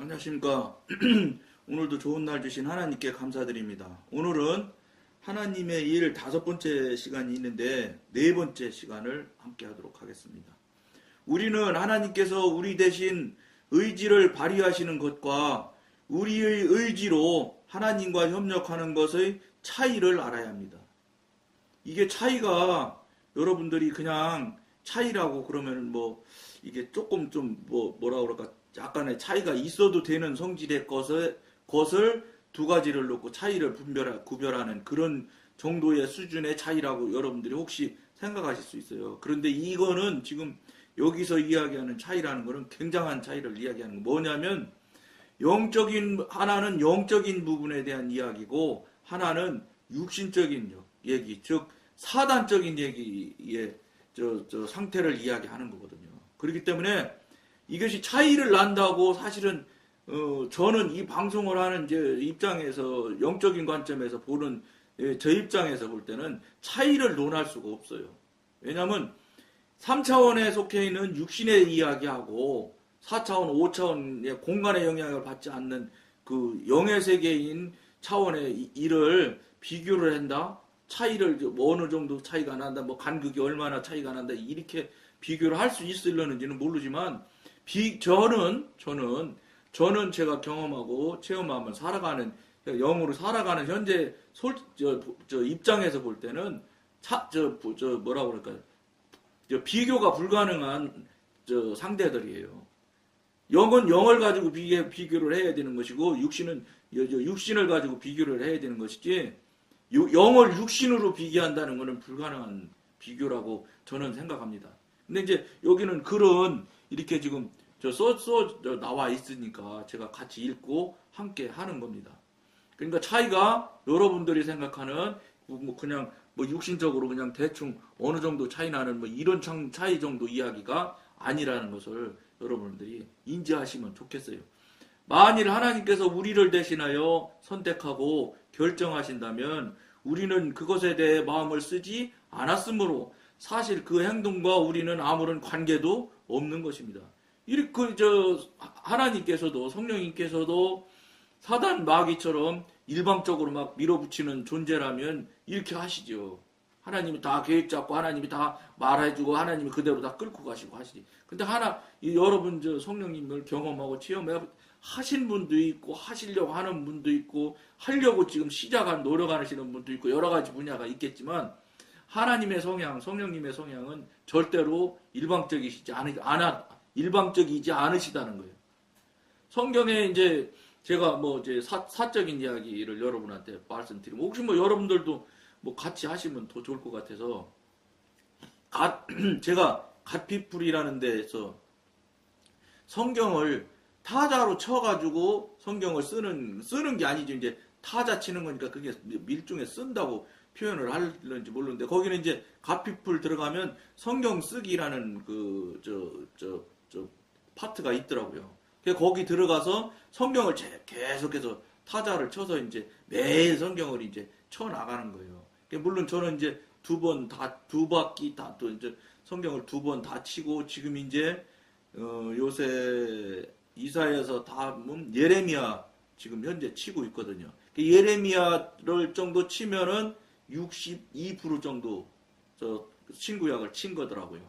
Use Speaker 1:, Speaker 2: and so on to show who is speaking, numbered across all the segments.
Speaker 1: 안녕하십니까. 오늘도 좋은 날 주신 하나님께 감사드립니다. 오늘은 하나님의 일 다섯 번째 시간이 있는데 네 번째 시간을 함께 하도록 하겠습니다. 우리는 하나님께서 우리 대신 의지를 발휘하시는 것과 우리의 의지로 하나님과 협력하는 것의 차이를 알아야 합니다. 이게 차이가 여러분들이 그냥 차이라고 그러면 뭐 이게 조금 좀 뭐 뭐라 그럴까 약간의 차이가 있어도 되는 성질의 것을 것을 두 가지를 놓고 차이를 분별 구별하는 그런 정도의 수준의 차이라고 여러분들이 혹시 생각하실 수 있어요. 그런데 이거는 지금 여기서 이야기하는 차이라는 것은 굉장한 차이를 이야기하는 거 뭐냐면 영적인 하나는 영적인 부분에 대한 이야기고 하나는 육신적인 얘기 즉 사단적인 얘기의 저, 저 상태를 이야기하는 거거든요. 그렇기 때문에 이것이 차이를 난다고 사실은 어, 저는 이 방송을 하는 제 입장에서 영적인 관점에서 보는 예, 저 입장에서 볼 때는 차이를 논할 수가 없어요. 왜냐하면 3차원에 속해 있는 육신의 이야기하고 4차원, 5차원의 공간의 영향을 받지 않는 그 영의 세계인 차원의 이- 일을 비교를 한다. 차이를 뭐 어느 정도 차이가 난다. 뭐 간극이 얼마나 차이가 난다. 이렇게 비교를 할 수 있을려는지는 모르지만 비 저는 저는 저는 제가 경험하고 체험하면 살아가는 영으로 살아가는 현재 솔, 저, 저 입장에서 볼 때는 차, 저, 저 뭐라 그럴까요? 저 비교가 불가능한 저 상대들이에요. 영은 영을 가지고 비교, 비교를 해야 되는 것이고 육신은 육신을 가지고 비교를 해야 되는 것이지 유- 영을 육신으로 비교한다는 것은 불가능한 비교라고 저는 생각합니다. 근데 이제 여기는 그런 이렇게 지금 저 써, 써저 나와 있으니까 제가 같이 읽고 함께 하는 겁니다. 그러니까 차이가 여러분들이 생각하는 뭐 그냥 뭐 육신적으로 그냥 대충 어느 정도 차이 나는 뭐 이런 참- 차이 정도 이야기가 아니라는 것을 여러분들이 인지하시면 좋겠어요. 만일 하나님께서 우리를 대신하여 선택하고 결정하신다면 우리는 그것에 대해 마음을 쓰지 않았으므로 사실 그 행동과 우리는 아무런 관계도 없는 것입니다. 이렇게 그, 저 하나님께서도 성령님께서도 사단 마귀처럼 일방적으로 막 밀어붙이는 존재라면 이렇게 하시죠. 하나님이 다 계획 잡고 하나님이 다 말해주고 하나님이 그대로 다 끌고 가시고 하시지. 근데 하나 이 여러분 저 성령님을 경험하고 체험해 하신 분도 있고 하시려고 하는 분도 있고 하려고 지금 시작한 노력하시는 분도 있고 여러 가지 분야가 있겠지만 하나님의 성향, 성령님의 성향은 절대로 일방적이시지 않아, 일방적이지 않으시다는 거예요. 성경에 이제 제가 뭐 이제 사, 사적인 이야기를 여러분한테 말씀드리면 혹시 뭐 여러분들도 뭐 같이 하시면 더 좋을 것 같아서 갓, 제가 갓피풀이라는 데에서 성경을 타자로 쳐가지고 성경을 쓰는 쓰는 게 아니죠 이제 타자 치는 거니까 그게 밀중에 쓴다고 표현을 할는지 모르는데 거기는 이제 갓피풀 들어가면 성경 쓰기라는 그 저저저 파트가 있더라고요. 거기 들어가서 성경을 제- 계속해서 타자를 쳐서 이제 매일 성경을 이제 쳐 나가는 거예요. 그러니까 물론 저는 이제 두 번 다 두 바퀴 다 또 이제 성경을 두 번 다 치고 지금 이제 어, 요새 이사에서 다 보면 예레미야 지금 현재 치고 있거든요. 그 예레미야를 정도 치면은 62% 정도 저 신구약을 친 거더라고요.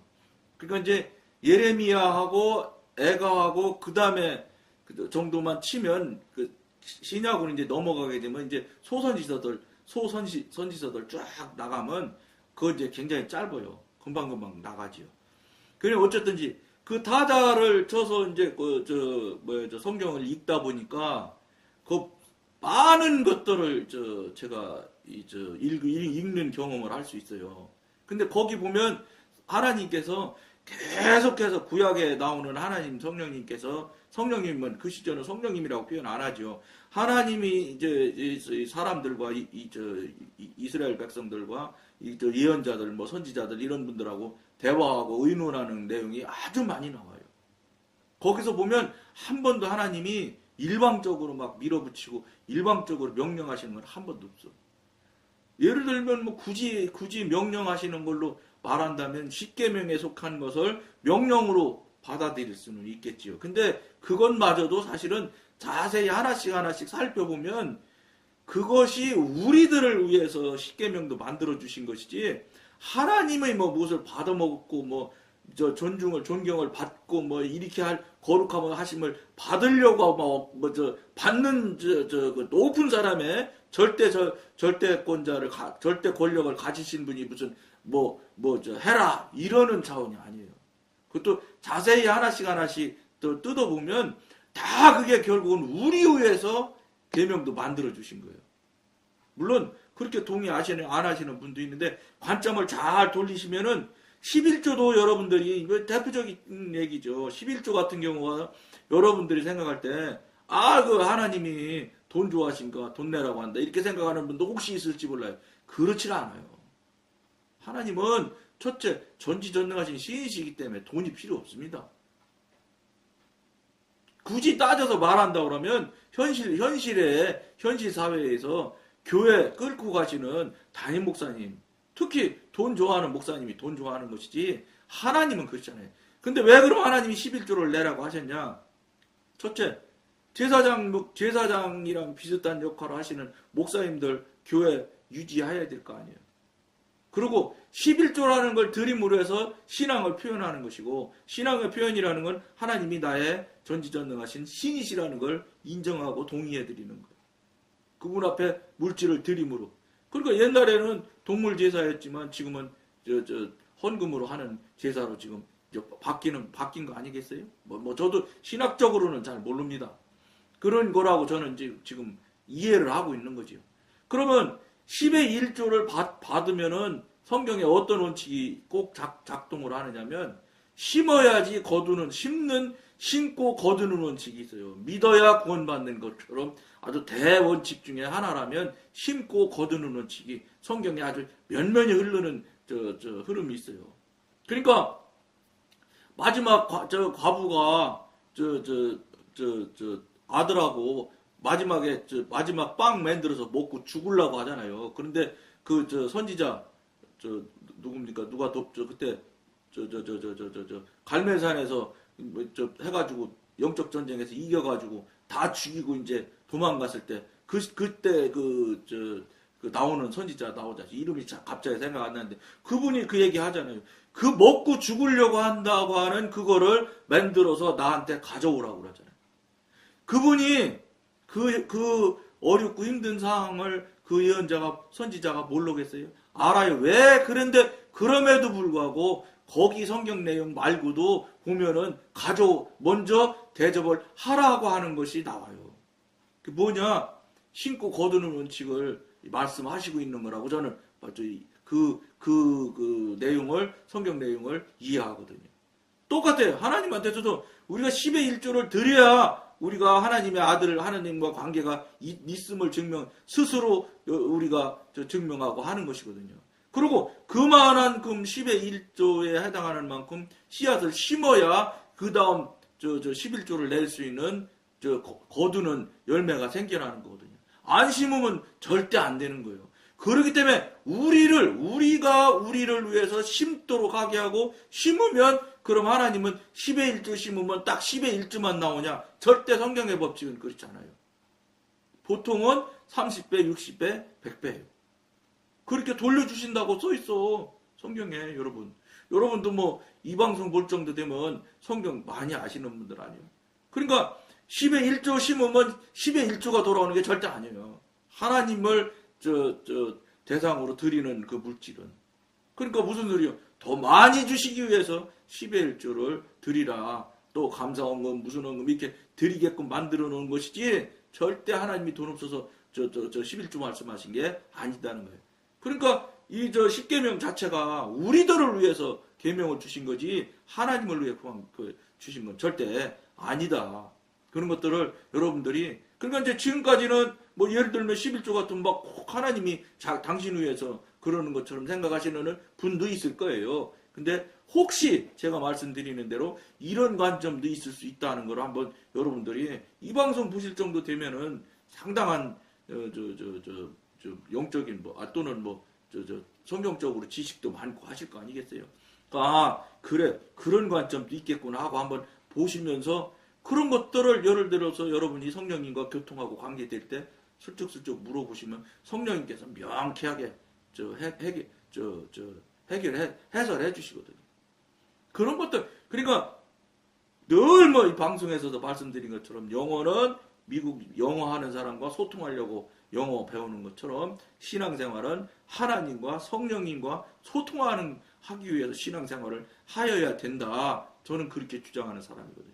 Speaker 1: 그러니까 이제 예레미야하고 애가하고 그 다음에 정도만 치면 그 신약으로 이제 넘어가게 되면 이제 소선지서들 소선지 선지서들 쫙 나가면 그거 이제 굉장히 짧아요. 금방 금방 나가지요. 그래 어쨌든지 그 타자를 쳐서 이제 그 저 뭐야 저 성경을 읽다 보니까 그 많은 것들을 저 제가 이 저 읽는 경험을 할 수 있어요. 근데 거기 보면 하나님께서 계속해서 구약에 나오는 하나님 성령님께서 성령님은 그 시절은 성령님이라고 표현 안 하죠. 하나님이 이제 이 사람들과 이스라엘 백성들과 이, 저 예언자들, 뭐 선지자들 이런 분들하고 대화하고 의논하는 내용이 아주 많이 나와요. 거기서 보면 한 번도 하나님이 일방적으로 막 밀어붙이고 일방적으로 명령하시는 건 한 번도 없어. 예를 들면 뭐 굳이 굳이 명령하시는 걸로 말한다면 십계명에 속한 것을 명령으로 받아들일 수는 있겠지요. 근데 그것마저도 사실은 자세히 하나씩 하나씩 살펴보면 그것이 우리들을 위해서 십계명도 만들어 주신 것이지 하나님의 뭐 무엇을 받아 먹고 뭐 저 존중을 존경을 받고 뭐 이렇게 할 거룩함을 하심을 받으려고 뭐저 받는 저저 그 높은 사람의 절대 저 절대권자를 가, 절대 권력을 가지신 분이 무슨 뭐 뭐 저 해라 이러는 차원이 아니에요. 그것도 자세히 하나씩 하나씩 또 뜯어보면 다 그게 결국은 우리 위해서 계명도 만들어 주신 거예요. 물론 그렇게 동의하시는 안 하시는 분도 있는데 관점을 잘 돌리시면은 11조도 여러분들이 대표적인 얘기죠. 11조 같은 경우가 여러분들이 생각할 때 아 그 하나님이 돈 좋아하신가 돈 내라고 한다 이렇게 생각하는 분도 혹시 있을지 몰라요. 그렇지 않아요. 하나님은 첫째 전지전능하신 신이시기 때문에 돈이 필요 없습니다. 굳이 따져서 말한다 그러면 현실 현실에 현실 사회에서 교회 끌고 가시는 담임 목사님 특히 돈 좋아하는 목사님이 돈 좋아하는 것이지 하나님은 그렇잖아요. 근데 왜 그럼 하나님이 11조를 내라고 하셨냐? 첫째, 제사장, 뭐, 제사장이랑 비슷한 역할을 하시는 목사님들 교회 유지해야 될 거 아니에요. 그리고 11조라는 걸 드림으로 해서 신앙을 표현하는 것이고 신앙의 표현이라는 건 하나님이 나의 전지전능하신 신이시라는 걸 인정하고 동의해 드리는 거예요. 그분 앞에 물질을 드림으로. 그러니까 옛날에는 동물 제사였지만 지금은 저, 저 헌금으로 하는 제사로 지금 바뀌는 바뀐 거 아니겠어요? 뭐, 뭐 저도 신학적으로는 잘 모릅니다. 그런 거라고 저는 지금 이해를 하고 있는 거지요. 그러면 10의 1조를 받, 받으면은 성경에 어떤 원칙이 꼭 작, 작동을 하느냐면 심어야지 거두는 심는 심고 거두는 원칙이 있어요. 믿어야 구원받는 것처럼 아주 대원칙 중에 하나라면 심고 거두는 원칙이 성경에 아주 면면이 흐르는 저, 저 흐름이 있어요. 그러니까 마지막 과, 저 과부가 저 저 저저 아들하고 마지막에 저 마지막 빵 만들어서 먹고 죽으려고 하잖아요. 그런데 그 저 선지자 저 누굽니까 누가 돕죠 그때 저 저 저 저 저 저 갈매산에서 뭐저 해가지고 영적 전쟁에서 이겨가지고 다 죽이고 이제 도망갔을 때 그 그때 그저 그 나오는 선지자 나오자 이름이 갑자기 생각 안 나는데 그분이 그 얘기 하잖아요. 그 먹고 죽으려고 한다고 하는 그거를 만들어서 나한테 가져오라고 그러잖아요. 그분이 그, 그 어렵고 힘든 상황을 그 예언자가, 선지자가 모르겠어요? 알아요. 왜? 그런데 그럼에도 불구하고 거기 성경 내용 말고도 보면은 가져, 먼저 대접을 하라고 하는 것이 나와요. 그 뭐냐? 신고 거두는 원칙을 말씀하시고 있는 거라고 저는 그, 그, 그 내용을, 성경 내용을 이해하거든요. 똑같아요. 하나님한테서도 우리가 10의 1조를 드려야 우리가 하나님의 아들 하나님과 관계가 있음을 증명 스스로 우리가 증명하고 하는 것이거든요. 그리고 그만한 금 10의 1조에 해당하는 만큼 씨앗을 심어야 그 다음 저, 저 11조를 낼 수 있는 저 거두는 열매가 생겨나는 거거든요. 안 심으면 절대 안 되는 거예요. 그렇기 때문에 우리를 우리가 우리를 위해서 심도록 하게 하고 심으면 그럼 하나님은 10의 1주 심으면 딱 10의 1주만 나오냐? 절대 성경의 법칙은 그렇지 않아요. 보통은 30배, 60배, 100배예요. 그렇게 돌려주신다고 써 있어. 성경에 여러분. 여러분도 뭐 이 방송 볼 정도 되면 성경 많이 아시는 분들 아니에요. 그러니까 10의 1조 심으면 10의 1조가 돌아오는 게 절대 아니에요. 하나님을 저, 저 대상으로 드리는 그 물질은. 그러니까 무슨 소리요? 더 많이 주시기 위해서 10의 1조를 드리라. 또 감사원금, 무슨 원금 이렇게 드리게끔 만들어 놓은 것이지 절대 하나님이 돈 없어서 저, 저, 저 11조 말씀하신 게 아니다는 거예요. 그러니까 이 저 10계명 자체가 우리들을 위해서 계명을 주신 거지 하나님을 위해 그 주신 건 절대 아니다. 그런 것들을 여러분들이 그러니까 이제 지금까지는 뭐 예를 들면 11조 같은 막 하나님이 자, 당신 위해서 그러는 것처럼 생각하시는 분도 있을 거예요. 근데 혹시 제가 말씀드리는 대로 이런 관점도 있을 수 있다는 걸 한번 여러분들이 이 방송 보실 정도 되면은 상당한 어, 저, 저, 저, 저 영적인 뭐 아, 또는 뭐 저, 저 성경적으로 지식도 많고 하실 거 아니겠어요? 아, 그래. 그런 관점도 있겠구나 하고 한번 보시면서 그런 것들을 예를 들어서 여러분이 성령님과 교통하고 관계될 때 슬쩍슬쩍 물어보시면 성령님께서 명쾌하게 저 해, 해결, 저, 저 해결해, 해설해 주시거든요. 그런 것들, 그러니까 늘 뭐 이 방송에서도 말씀드린 것처럼 영어는 미국 영어 하는 사람과 소통하려고 영어 배우는 것처럼 신앙생활은 하나님과 성령님과 소통하는 하기 위해서 신앙생활을 하여야 된다. 저는 그렇게 주장하는 사람이거든요.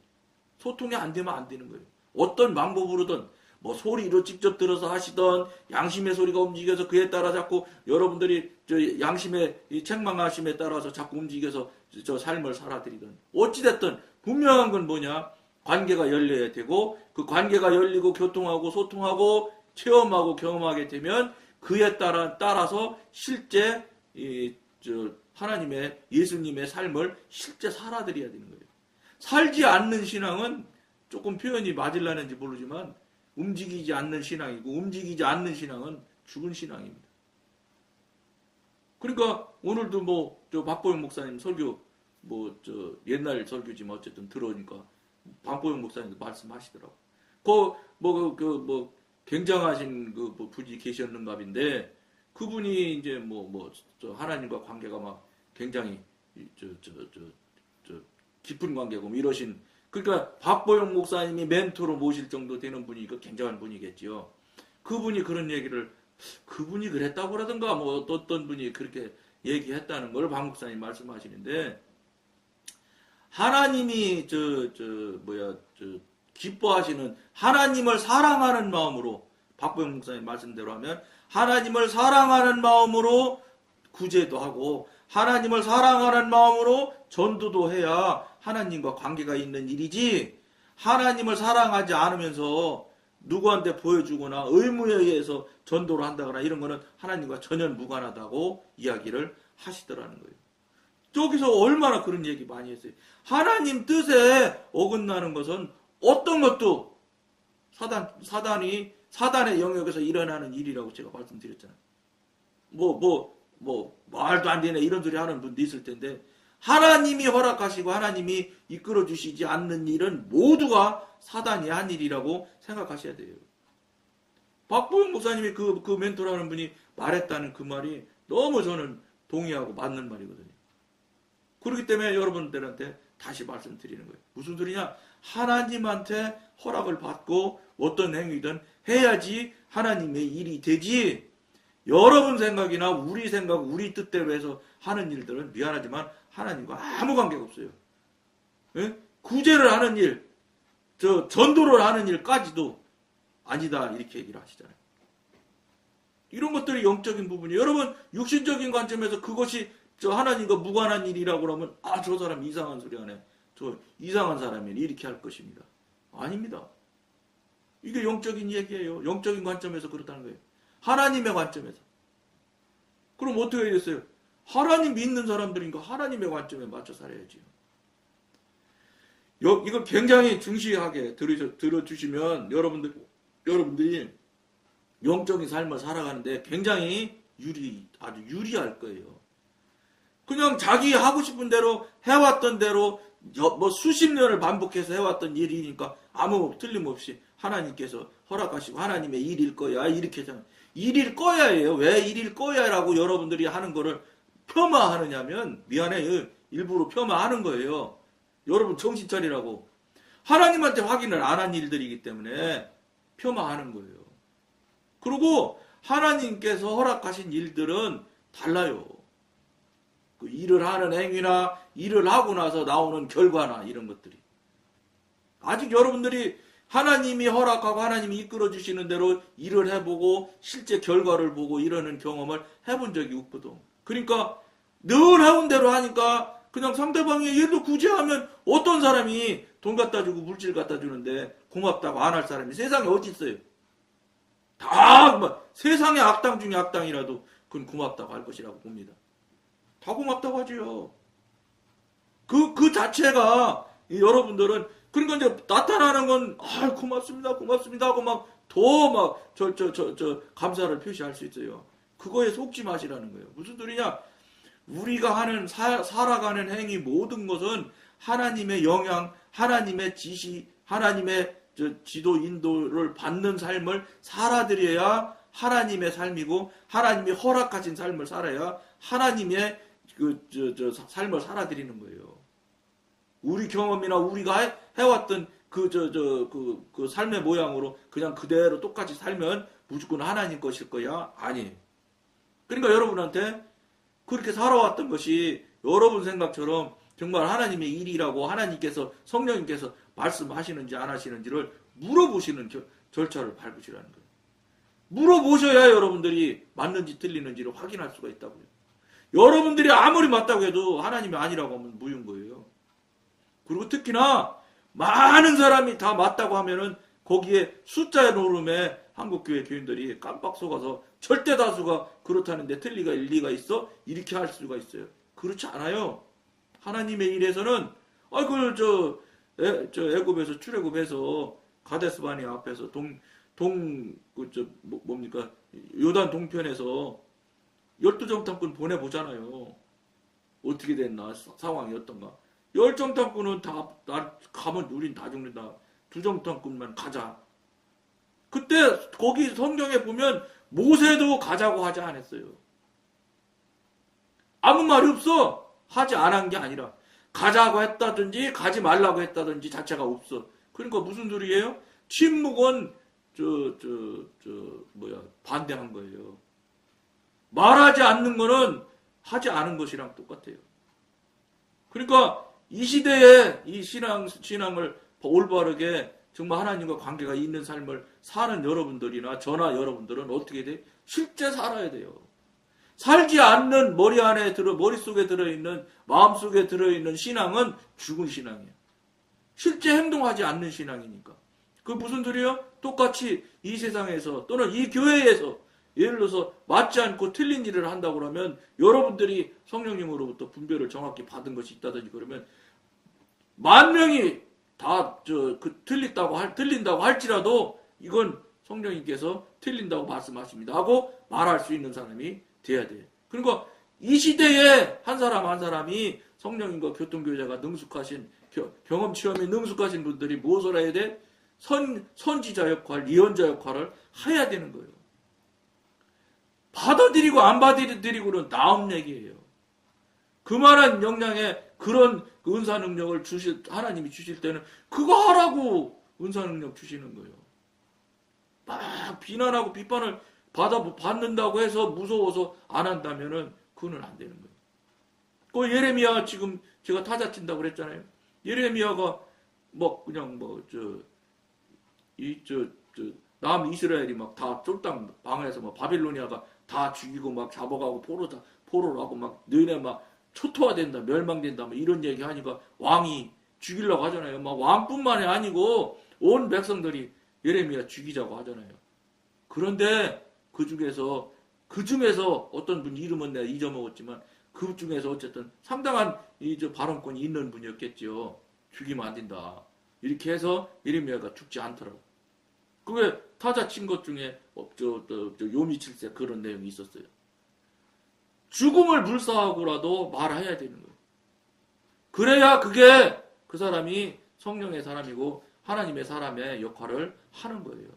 Speaker 1: 소통이 안 되면 안 되는 거예요. 어떤 방법으로든 뭐 소리로 직접 들어서 하시던 양심의 소리가 움직여서 그에 따라 자꾸 여러분들이 저 양심의 이 책망하심에 따라서 자꾸 움직여서 저 삶을 살아드리던 어찌됐든 분명한 건 뭐냐 관계가 열려야 되고 그 관계가 열리고 교통하고 소통하고 체험하고 경험하게 되면 그에 따라 따라서 실제 이 저 하나님의 예수님의 삶을 실제 살아드려야 되는 거예요. 살지 않는 신앙은 조금 표현이 맞을라는지 모르지만 움직이지 않는 신앙이고 움직이지 않는 신앙은 죽은 신앙입니다. 그러니까 오늘도 뭐 저 박보영 목사님 설교 뭐 저 옛날 설교지만 어쨌든 들어오니까 박보영 목사님도 말씀하시더라고. 그뭐그 그뭐 굉장하신 그뭐 분이 계셨는가인데 그분이 이제 뭐 뭐 저 하나님과 관계가 막 굉장히 저 저 저 저 깊은 관계고 뭐 이러신 그러니까 박보영 목사님이 멘토로 모실 정도 되는 분이 그 굉장한 분이겠지요. 그분이 그런 얘기를 그분이 그랬다고 그러던가 뭐 어떤 분이 그렇게 얘기했다는 걸 박 목사님 말씀하시는데 하나님이 저 저 뭐야 저 기뻐하시는 하나님을 사랑하는 마음으로 박보영 목사님 말씀대로 하면 하나님을 사랑하는 마음으로 구제도 하고 하나님을 사랑하는 마음으로 전도도 해야 하나님과 관계가 있는 일이지 하나님을 사랑하지 않으면서 누구한테 보여주거나 의무에 의해서 전도를 한다거나 이런 거는 하나님과 전혀 무관하다고 이야기를 하시더라는 거예요. 저기서 얼마나 그런 얘기 많이 했어요. 하나님 뜻에 어긋나는 것은 어떤 것도 사단, 사단이, 사단의 영역에서 일어나는 일이라고 제가 말씀드렸잖아요. 뭐, 뭐, 뭐, 말도 안 되네 이런 소리 하는 분도 있을 텐데, 하나님이 허락하시고 하나님이 이끌어 주시지 않는 일은 모두가 사단이 한 일이라고 생각하셔야 돼요. 박보영 목사님이 그, 그 멘토라는 분이 말했다는 그 말이 너무 저는 동의하고 맞는 말이거든요. 그렇기 때문에 여러분들한테 다시 말씀드리는 거예요. 무슨 소리냐? 하나님한테 허락을 받고 어떤 행위든 해야지 하나님의 일이 되지. 여러분 생각이나 우리 생각, 우리 뜻대로 해서 하는 일들은 미안하지만 하나님과 아무 관계가 없어요. 예? 구제를 하는 일, 저 전도를 하는 일까지도 아니다 이렇게 얘기를 하시잖아요. 이런 것들이 영적인 부분이에요. 여러분 육신적인 관점에서 그것이 저 하나님과 무관한 일이라고 그러면 아 저 사람 이상한 소리 하네. 저 이상한 사람이네 이렇게 할 것입니다. 아닙니다. 이게 영적인 얘기예요. 영적인 관점에서 그렇다는 거예요. 하나님의 관점에서. 그럼 어떻게 되겠어요? 하나님 믿는 사람들이니까 하나님의 관점에 맞춰 살아야지요. 이걸 굉장히 중시하게 들어주시면 여러분들, 여러분들이 영적인 삶을 살아가는데 굉장히 유리, 아주 유리할 거예요. 그냥 자기 하고 싶은 대로 해왔던 대로 뭐 수십 년을 반복해서 해왔던 일이니까 아무 틀림없이 하나님께서 허락하시고 하나님의 일일 거야 이렇게 잖아 일일 거야예요. 왜 일일 거야라고 여러분들이 하는 거를 폄하하느냐면 미안해 일부러 폄하하는 거예요. 여러분 정신 차리라고 하나님한테 확인을 안 한 일들이기 때문에 폄하하는 거예요. 그리고 하나님께서 허락하신 일들은 달라요. 그 일을 하는 행위나 일을 하고 나서 나오는 결과나 이런 것들이 아직 여러분들이 하나님이 허락하고 하나님이 이끌어 주시는 대로 일을 해보고 실제 결과를 보고 이러는 경험을 해본 적이 없거든. 그러니까 늘 해온 대로 하니까 그냥 상대방이 얘도 굳이 하면 어떤 사람이 돈 갖다 주고 물질 갖다 주는데 고맙다고 안 할 사람이 세상에 어디 있어요? 다 뭐, 세상의 악당 중에 악당이라도 그건 고맙다고 할 것이라고 봅니다. 다 고맙다고 하지요. 그, 그 자체가 여러분들은 그러니까 이제 나타나는 건, 아, 고맙습니다, 고맙습니다 하고 막 더 막, 저, 저, 저, 저, 감사를 표시할 수 있어요. 그거에 속지 마시라는 거예요. 무슨 소리냐? 우리가 하는 사, 살아가는 행위 모든 것은 하나님의 영향, 하나님의 지시, 하나님의 저 지도 인도를 받는 삶을 살아들여야 하나님의 삶이고 하나님이 허락하신 삶을 살아야 하나님의 그 저 저 삶을 살아드리는 거예요. 우리 경험이나 우리가 해, 해왔던 그 저 저 그 그 삶의 모양으로 그냥 그대로 똑같이 살면 무조건 하나님 것일 거야? 아니. 그러니까 여러분한테 그렇게 살아왔던 것이 여러분 생각처럼 정말 하나님의 일이라고 하나님께서 성령님께서 말씀하시는지 안 하시는지를 물어보시는 저- 절차를 밟으시라는 거예요. 물어보셔야 여러분들이 맞는지 틀리는지를 확인할 수가 있다고요. 여러분들이 아무리 맞다고 해도 하나님이 아니라고 하면 무효인 거예요. 그리고 특히나 많은 사람이 다 맞다고 하면은 거기에 숫자의 노름에 한국교회 교인들이 깜빡 속아서 절대 다수가 그렇다는데 틀리가 일리가 있어 이렇게 할 수가 있어요. 그렇지 않아요. 하나님의 일에서는 아그저 저 애굽에서 출애굽해서 가데스바니 앞에서 동 동그저 뭐, 뭡니까 요단 동편에서 열두 정탐꾼 보내 보잖아요. 어떻게 됐나 사- 상황이 어떤가. 열 정탐꾼은 다, 나 가면 우린 다 죽는다. 두 정탐꾼만 가자. 그때 거기 성경에 보면 모세도 가자고 하지 않았어요. 아무 말이 없어. 하지 않은 게 아니라 가자고 했다든지 가지 말라고 했다든지 자체가 없어. 그러니까 무슨 소리예요? 침묵은 저 저 저 뭐야 반대한 거예요. 말하지 않는 거는 하지 않은 것이랑 똑같아요. 그러니까 이 시대에 이 신앙 신앙을 올바르게 정말 하나님과 관계가 있는 삶을 사는 여러분들이나 저나 여러분들은 어떻게 돼? 실제 살아야 돼요. 살지 않는 머리 안에 들어 머릿속에 들어 있는 마음속에 들어 있는 신앙은 죽은 신앙이에요. 실제 행동하지 않는 신앙이니까. 그 무슨 소리예요? 똑같이 이 세상에서 또는 이 교회에서 예를 들어서 맞지 않고 틀린 일을 한다고 그러면 여러분들이 성령님으로부터 분별을 정확히 받은 것이 있다든지 그러면 만 명이 다 저 그 틀린다고 할 틀린다고 할지라도 이건 성령님께서 틀린다고 말씀하십니다 하고 말할 수 있는 사람이 돼야 돼. 그러니까 이 시대에 한 사람 한 사람이 성령님과 교통교제가 능숙하신 겨- 경험 체험이 능숙하신 분들이 무엇을 해야 돼? 선 선지자 역할, 예언자 역할을 해야 되는 거예요. 받아들이고 안 받아들이고는 다음 얘기예요. 그만한 역량의 그런 그 은사 능력을 주실 하나님이 주실 때는 그거 하라고 은사 능력 주시는 거예요. 막 비난하고 비판을 받아 받는다고 해서 무서워서 안 한다면은 그거는 안 되는 거예요. 그 예레미야 지금 제가 타자 친다고 그랬잖아요. 예레미야가 뭐 그냥 뭐 저 이저저남 이스라엘이 막 다 쫄딱 방에서 막 바빌로니아가 다 죽이고 막 잡아가고 포로 다 포로를 하고 막 너네 막 초토화된다 멸망된다 뭐 이런 얘기 하니까 왕이 죽이려고 하잖아요. 막 왕뿐만이 아니고 온 백성들이 예레미야 죽이자고 하잖아요. 그런데 그 중에서 그 중에서 어떤 분 이름은 내가 잊어먹었지만 그 중에서 어쨌든 상당한 이저 발언권이 있는 분이었겠죠. 죽이면 안 된다. 이렇게 해서 예레미야가 죽지 않더라고. 그게 타자 친 것 중에 어, 저, 저, 저 요미 칠세 그런 내용이 있었어요. 죽음을 불사하고라도 말해야 되는 거예요. 그래야 그게 그 사람이 성령의 사람이고 하나님의 사람의 역할을 하는 거예요.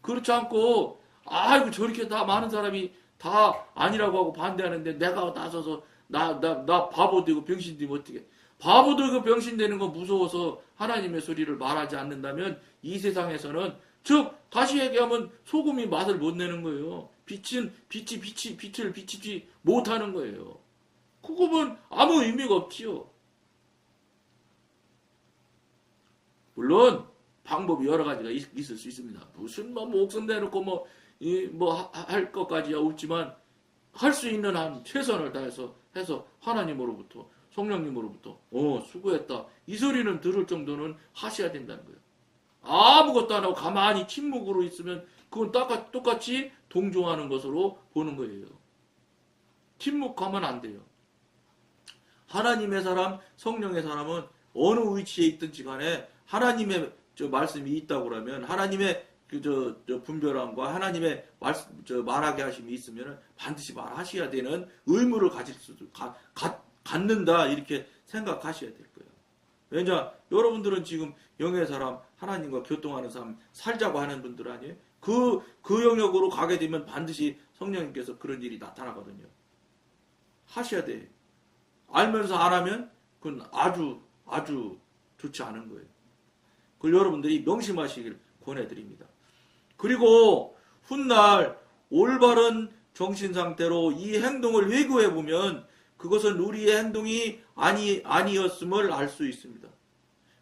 Speaker 1: 그렇지 않고 아이고 저렇게 다 많은 사람이 다 아니라고 하고 반대하는데 내가 나서서 나 나 나 바보 되고 병신 되면 어떻게 바보 되고 병신 되는 거 무서워서 하나님의 소리를 말하지 않는다면 이 세상에서는 즉 다시 얘기하면 소금이 맛을 못 내는 거예요. 빛은 빛이 빛이 빛을 비치지 못하는 거예요. 그거면 아무 의미가 없지요. 물론 방법이 여러 가지가 있, 을수 있습니다. 무슨 뭐 목숨 내놓고 뭐뭐 할 것까지야 없지만 할 수 있는 한 최선을 다해서 해서 하나님으로부터 성령님으로부터 어 수고했다 이 소리는 들을 정도는 하셔야 된다는 거예요. 아무것도 안 하고 가만히 침묵으로 있으면 그건 똑같- 똑같이 동조하는 것으로 보는 거예요. 침묵하면 안 돼요. 하나님의 사람, 성령의 사람은 어느 위치에 있든지 간에 하나님의 저 말씀이 있다고 그러면 하나님의 그저 저 분별함과 하나님의 말씀 저 말하게 하심이 있으면 반드시 말하셔야 되는 의무를 가질 수도 가, 가, 갖는다 이렇게 생각하셔야 될 거예요. 왜냐 여러분들은 지금 영의 사람 하나님과 교통하는 사람 살자고 하는 분들 아니에요? 그, 그 영역으로 가게 되면 반드시 성령님께서 그런 일이 나타나거든요. 하셔야 돼. 알면서 안 하면 그건 아주 아주 좋지 않은 거예요. 그걸 여러분들이 명심하시길 권해드립니다. 그리고 훗날 올바른 정신 상태로 이 행동을 회고해 보면 그것은 우리의 행동이 아니 아니었음을 알 수 있습니다.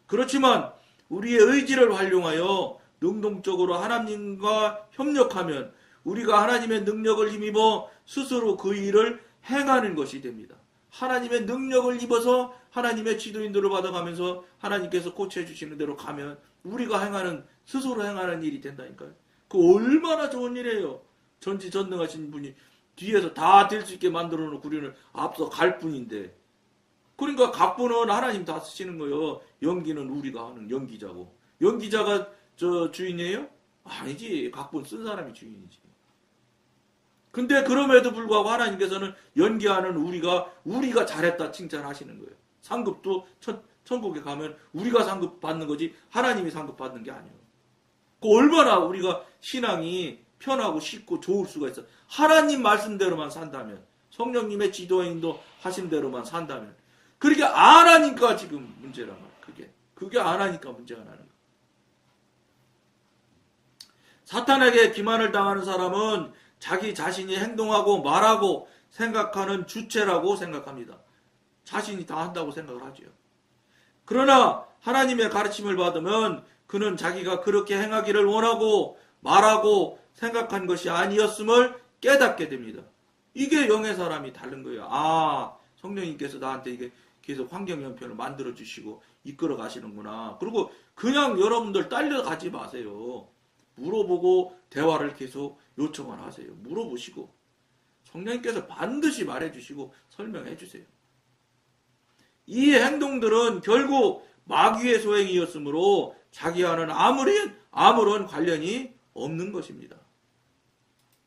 Speaker 1: 그렇지만 우리의 의지를 활용하여 능동적으로 하나님과 협력하면 우리가 하나님의 능력을 힘입어 스스로 그 일을 행하는 것이 됩니다. 하나님의 능력을 입어서 하나님의 지도인들을 받아가면서 하나님께서 코치해 주시는 대로 가면 우리가 행하는 스스로 행하는 일이 된다니까요. 그 얼마나 좋은 일이에요. 전지전능하신 분이 뒤에서 다 될 수 있게 만들어 놓고 우리는 앞서 갈 뿐인데. 그러니까 각본은 하나님 다 쓰시는 거예요. 연기는 우리가 하는 연기자고. 연기자가 저 주인이에요? 아니지. 각본 쓴 사람이 주인이지. 근데 그럼에도 불구하고 하나님께서는 연기하는 우리가 우리가 잘했다 칭찬하시는 거예요. 상급도 천, 천국에 가면 우리가 상급 받는 거지 하나님이 상급 받는 게 아니에요. 그 얼마나 우리가 신앙이 편하고 쉽고 좋을 수가 있어. 하나님 말씀대로만 산다면 성령님의 지도 인도 하신 대로만 산다면 그렇게 안 하니까 지금 문제란 말이야. 그게 그게 안 하니까 문제가 나는 거야. 사탄에게 기만을 당하는 사람은 자기 자신이 행동하고 말하고 생각하는 주체라고 생각합니다. 자신이 다 한다고 생각을 하지요. 그러나 하나님의 가르침을 받으면 그는 자기가 그렇게 행하기를 원하고 말하고 생각한 것이 아니었음을 깨닫게 됩니다. 이게 영의 사람이 다른 거예요. 아, 성령님께서 나한테 이게 계속 환경 형편을 만들어 주시고 이끌어 가시는구나. 그리고 그냥 여러분들 딸려 가지 마세요. 물어보고 대화를 계속 요청을 하세요. 물어보시고 성령님께서 반드시 말해 주시고 설명해 주세요. 이 행동들은 결국 마귀의 소행이었으므로 자기와는 아무리 아무런 관련이 없는 것입니다.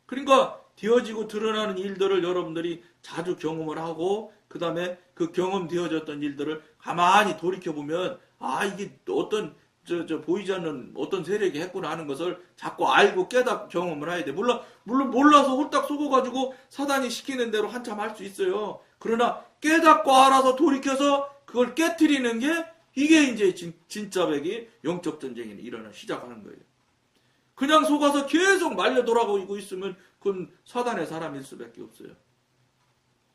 Speaker 1: 그러니까 되어지고 드러나는 일들을 여러분들이 자주 경험을 하고 그 다음에 그 경험되어졌던 일들을 가만히 돌이켜 보면 아 이게 어떤 저, 저 보이지 않는 어떤 세력이 했구나 하는 것을 자꾸 알고 깨닫고 경험을 해야 돼. 물론 물론 몰라서 홀딱 속아가지고 사단이 시키는 대로 한참 할 수 있어요. 그러나 깨닫고 알아서 돌이켜서 그걸 깨뜨리는 게 이게 이제 진, 진짜 백이 영적 전쟁이 일어나 시작하는 거예요. 그냥 속아서 계속 말려 돌아가고 있으면 그건 사단의 사람일 수밖에 없어요.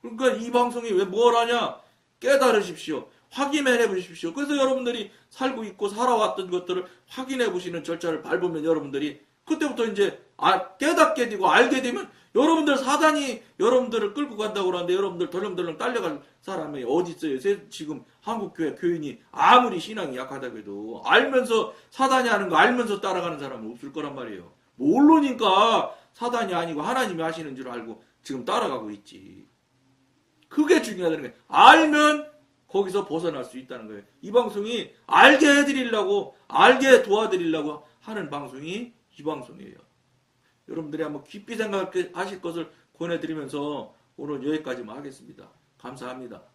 Speaker 1: 그러니까 이 방송이 왜 뭘 하냐? 깨달으십시오. 확인해 보십시오. 그래서 여러분들이 살고 있고 살아왔던 것들을 확인해 보시는 절차를 밟으면 여러분들이 그때부터 이제 아, 깨닫게 되고 알게 되면 여러분들 사단이 여러분들을 끌고 간다고 그러는데 여러분들 덜렁덜렁 딸려갈 사람이 어디 있어요? 세- 지금 한국교회 교인이 아무리 신앙이 약하다고 해도 알면서 사단이 하는 거 알면서 따라가는 사람은 없을 거란 말이에요. 모르니까 사단이 아니고 하나님이 하시는 줄 알고 지금 따라가고 있지. 그게 중요하다는 거예요. 알면 거기서 벗어날 수 있다는 거예요. 이 방송이 알게 해드리려고, 알게 도와드리려고 하는 방송이 이 방송이에요. 여러분들이 한번 깊이 생각하실 것을 권해드리면서 오늘 여기까지만 하겠습니다. 감사합니다.